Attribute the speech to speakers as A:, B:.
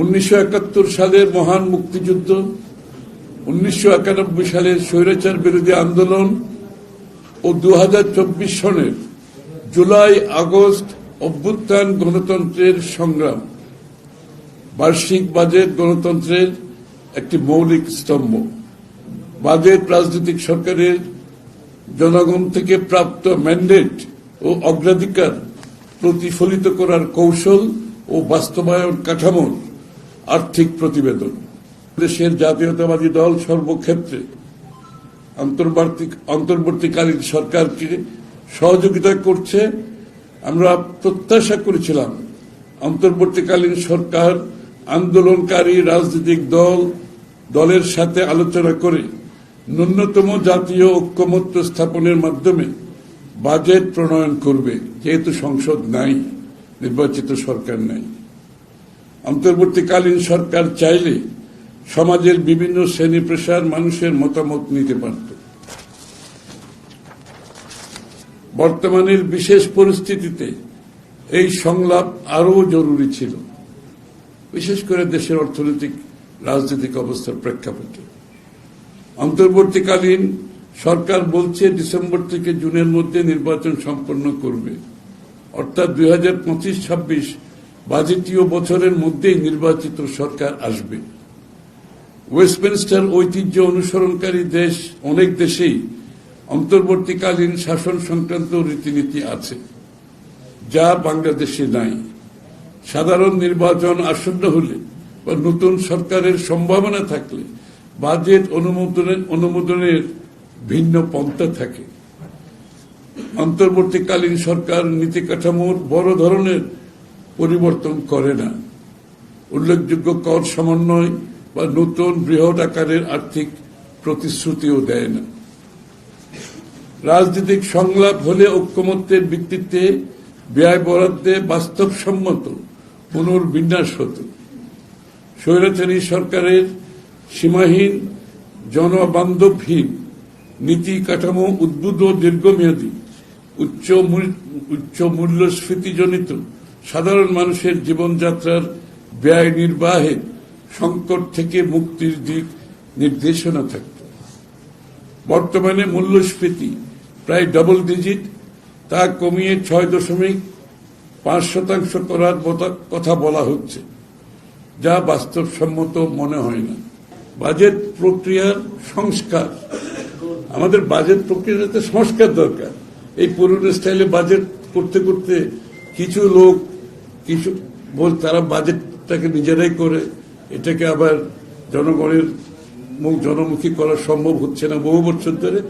A: উনিশশো একাত্তর সালের মহান মুক্তিযুদ্ধ, উনিশশো একানব্বই সালের স্বৈরাচার বিরোধী আন্দোলন ও দু হাজার চব্বিশ সনের জুলাই আগস্ট অভ্যুত্থান গণতন্ত্রের সংগ্রাম, বার্ষিক বাজেট গণতন্ত্রের একটি মৌলিক স্তম্ভ। বাজেট রাজনৈতিক সরকারের জনগণ থেকে প্রাপ্ত ম্যান্ডেট ও অগ্রাধিকার প্রতিফলিত করার কৌশল ও বাস্তবায়ন কাঠামোর আর্থিক প্রতিবেদন। দেশের জাতীয়তাবাদী দল সর্বক্ষেত্রে অন্তর্বর্তীকালীন সরকারকে সহযোগিতা করছে। আমরা প্রত্যাশা করেছিলাম অন্তর্বর্তীকালীন সরকার আন্দোলনকারী রাজনৈতিক দল, দলের সাথে আলোচনা করে ন্যূনতম জাতীয় ঐক্যমত্য স্থাপনের মাধ্যমে বাজেট প্রণয়ন করবে। যেহেতু সংসদ নাই, নির্বাচিত সরকার নাই। অন্তর্বর্তীকালীন সরকার চাইলে সমাজের বিভিন্ন শ্রেণি পেশার মানুষের মতামত নিতে পারত। বর্তমানের বিশেষ পরিস্থিতিতে এই সংলাপ আরও জরুরি ছিল, বিশেষ করে দেশের অর্থনৈতিক, রাজনৈতিক অবস্থার প্রেক্ষাপটে। অন্তর্বর্তীকালীন সরকার বলছে ডিসেম্বর থেকে জুনের মধ্যে নির্বাচন সম্পন্ন করবে, অর্থাৎ দুই হাজার পঁচিশ ছাব্বিশ বাজেটীয় বছরের মধ্যেই নির্বাচিত সরকার আসবে। ওয়েস্টমিনস্টার ঐতিহ্য অনুসরণকারী দেশ, অনেক দেশেই অন্তর্বর্তীকালীন শাসন সংক্রান্ত রীতিনীতি আছে, যা বাংলাদেশে নাই। সাধারণ নির্বাচন আসন্ন হলে বা নতুন সরকারের সম্ভাবনা থাকলে বাজেট অনুমোদনের অনুমোদনের ভিন্ন পন্থা থাকে। অন্তর্বর্তীকালীন সরকার নীতি কাঠামোর বড় ধরনের পরিবর্তন করে না। উল্লেখযোগ্য কর সমন্বয় বা নতুন বৃহৎ আকারের আর্থিক প্রতিশ্রুতিও দেয় না। রাজনৈতিক সংলাপ হলে ঐক্যমত্যের ভিত্তিতে ব্যয় বরাদ্দে বাস্তবসম্মত পুনর্বিন্যাস হতো। স্বৈরাচারী সরকারের সীমাহীন জনবান্ধবহীন নীতি কাঠামো ও দীর্ঘমেয়াদী, উচ্চ উচ্চ মূল্যস্ফীতিজনিত সাধারণ মানুষের জীবনযাত্রার ব্যয় নির্বাহে সংকট থেকে মুক্তির দিক নির্দেশনা থাকত। বর্তমানে মূল্যস্ফীতি প্রায় ডবল ডিজিট তা কমিয়ে ছয় দশমিক পাঁচ শতাংশ করার কথা বলা হচ্ছে, যা বাস্তবসম্মত মনে হয় না। বাজেট প্রক্রিয়ার সংস্কার। আমাদের বাজেট প্রক্রিয়াতে সংস্কার দরকার। এই পুরনো স্টাইলে বাজেট করতে করতে কিছু লোক কিছু বল, তারা বাজেটটাকে নিজেরাই করে এটাকে আবার জনগণের মুখ জনমুখী করা সম্ভব হচ্ছে না বহু বছর ধরে।